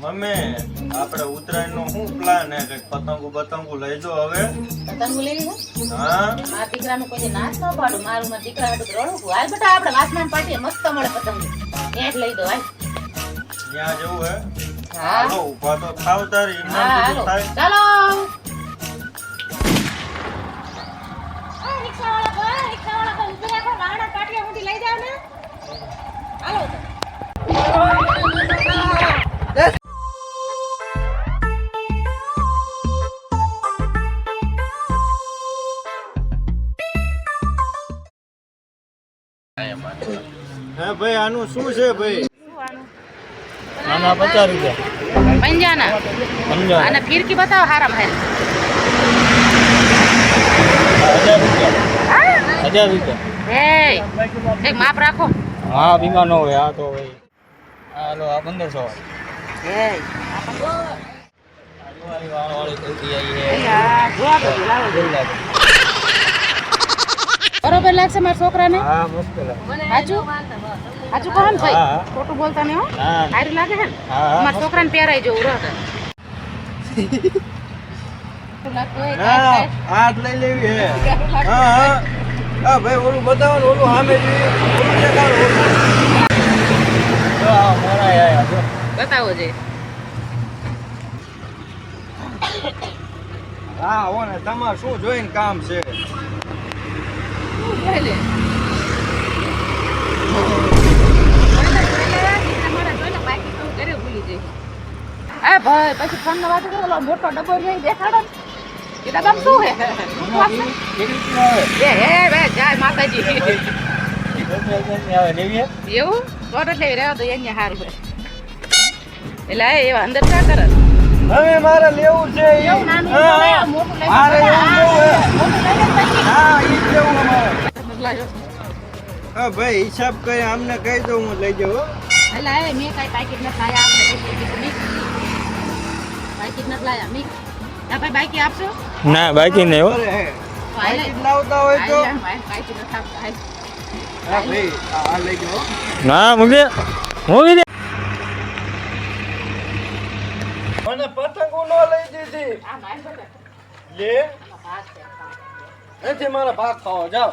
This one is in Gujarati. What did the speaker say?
મમ્મી આપણે ઉત્તરાયણ નો શું પ્લાન હે કંઈક પતંગો લેજો લઈ જો હવે. પતંગો લઈ લીધા હા. મારા દીકરાનું કોઈ નાશ ન પાડું. મારું મારા દીકરા હાટું રડું હાલ બેટા આપણે વાસનાન પાટીએ મસ્ત મળે પતંગ. ત્યાં જ લઈ દો હાલ. ત્યાં જવું હે? હા. ઊભા તો થાવ તારી. ચાલો. હે ભાઈ આનું શું છે ભાઈ આના પચાસ રૂપિયા પંજાના સમજા અને ફિરકી બતાવો હારા ભાઈ હજાર રૂપિયા હે એક માપ રાખો હા બીમા ન હોય આ તો ભાઈ હાલો આ પંદરસો હે વાળી વાળી કલથી આવી બરોબર લાગશે મારા છોકરાને? હા મસ્ત લાગે. હાચું? હાચું કહો ને ભાઈ? ખોટું બોલતા નહીં હો. સારું લાગે હા હા મારા છોકરાને પહેરાઈ જવું રહો તો. ખોટું લાગતું હોય, હા કાંઈ હાથ લઈ લેવી હે. હા હા. હા ભાઈ ઓલું બતાવો ને ઓલું સામે જોઈએ બતાવો જે. હા હો ને તમારે શું જોઈને કામ છે? આ ભાઈ પછી ફોન વાત કરો મોટો ડબ્બો લઈ દેખાડો. એ શું હે એ હે જાય માતાજી. એવું? આવે લેવી તો અહીંયા સારું હે એટલે એવા અંદર ક્યાં કરે? હવે મારે લેવું છે. એવું નાનું મોટું હા ભાઈ હિસાબ કરી આમને કહી દઉં હું લઈ જાઉં હો. એટલે આ મેં કાંઈ પાકીટ નથી લાયા આપણે. પાકીટ નથી લાયા બાકી આપશો? ના બાકી નહીં હો. પાકીટ લાવતા હોય તો. હાલે, હાલે, પાકીટ નથી આપતા, હા ભાઈ આ આ લઈ જાઓ ના દે. મને પતંગો ન લઈ દીધી લે. નથી મારા ભાગ ખાવા જાઓ.